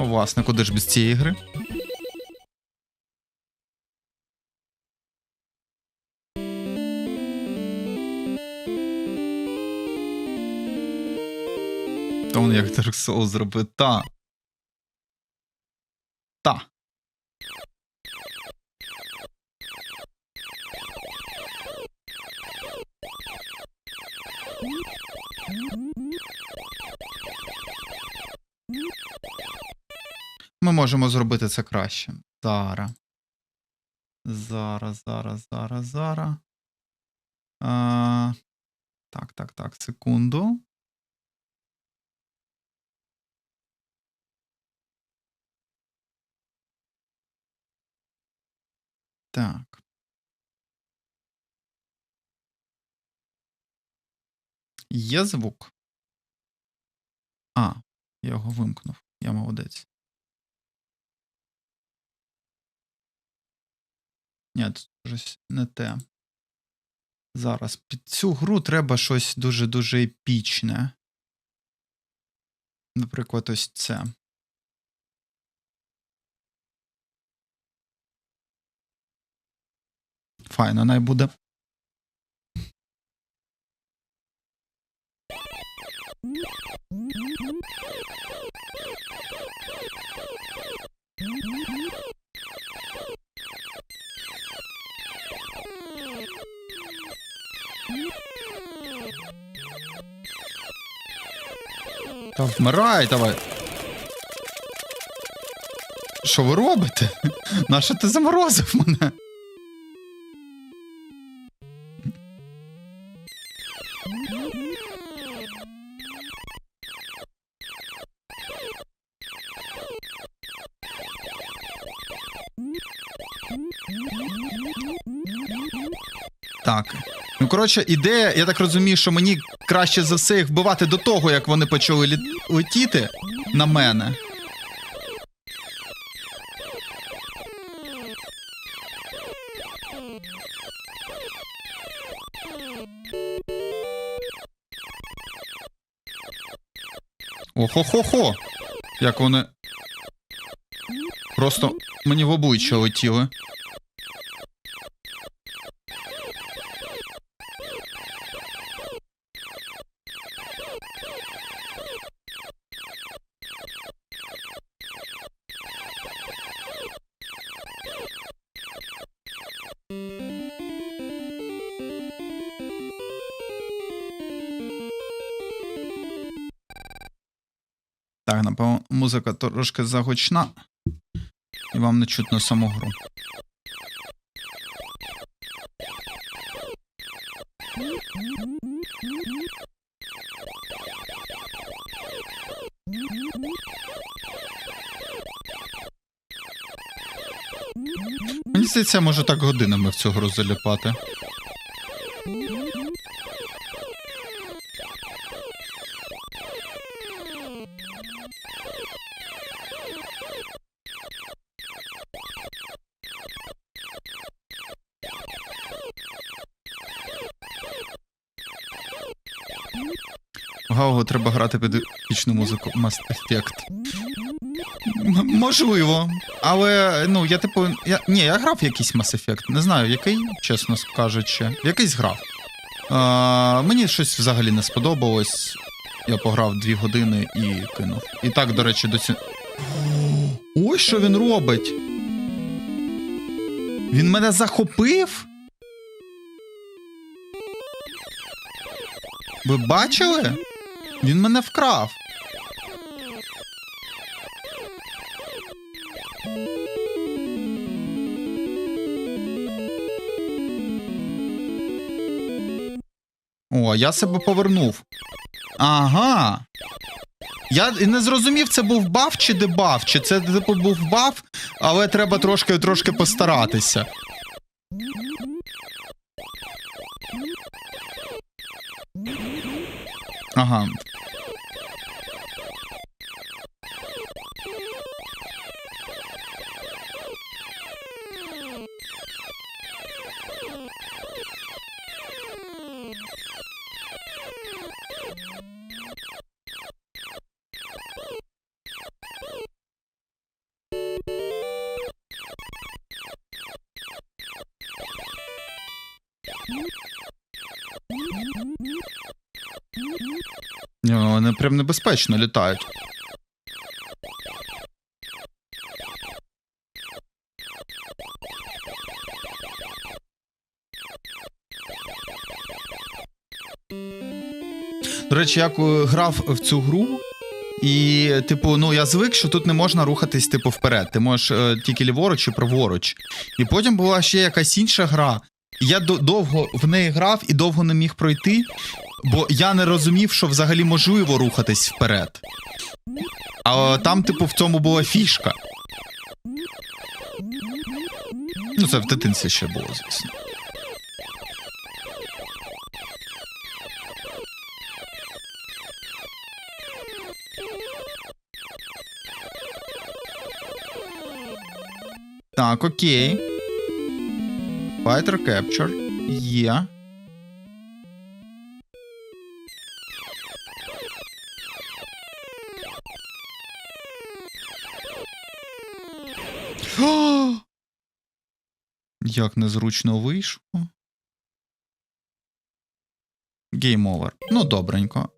Ну, власне, куди ж без цієї гри? То він як Dark Souls зробив. Та. Та. Ми можемо зробити це краще. Зараз. Зараз, зараз, зараз, зараз. А, так, так, так, секунду. Так. Є звук. А, я його вимкнув. Я молодець. Ні, тут щось не те. Зараз під цю гру треба щось дуже-дуже епічне. Наприклад, ось це. Файно, най буде. Та вмирай, давай. Що ви робите? Нащо ти заморозив мене? Так. Ну, коротше, ідея, я так розумію, що мені краще за все їх вбивати до того, як вони почали лі... летіти на мене. Охо-хо-хо! Як вони. Просто мені в обличчя летіли. Так, напевно, музика трошки загучна. І вам не чутно саму гру. Мені здається, я так годинами в цю гру. Гауго треба грати під епічну музику Mass Effect. М- можливо. Але, ну, я типу. Я, ні, я грав якийсь Mass Effect. Не знаю, який, чесно кажучи. Якийсь грав. А, мені щось взагалі не сподобалось. Я пограв дві години і кинув. І так, до речі, до ці. Ось що він робить. Він мене захопив. Ви бачили? Він мене вкрав. О, я себе повернув. Ага. Я не зрозумів, це був баф чи дебаф, чи це типу був баф, але треба трошки трошки постаратися. Ага. Вони прям небезпечно літають. До речі, я грав в цю гру, і, типу, ну я звик, що тут не можна рухатись, типу, вперед. Ти можеш е, тільки ліворуч чи праворуч. І потім була ще якась інша гра. І Я до- довго в неї грав і довго не міг пройти, бо я не розумів, що взагалі можливо рухатись вперед. А там, типу, в цьому була фішка. Ну, це в дитинстві ще було, звісно. Так, окей. Fighter Capture. Є. О! Як незручно вийшло. Гейм овер. Ну, добренько.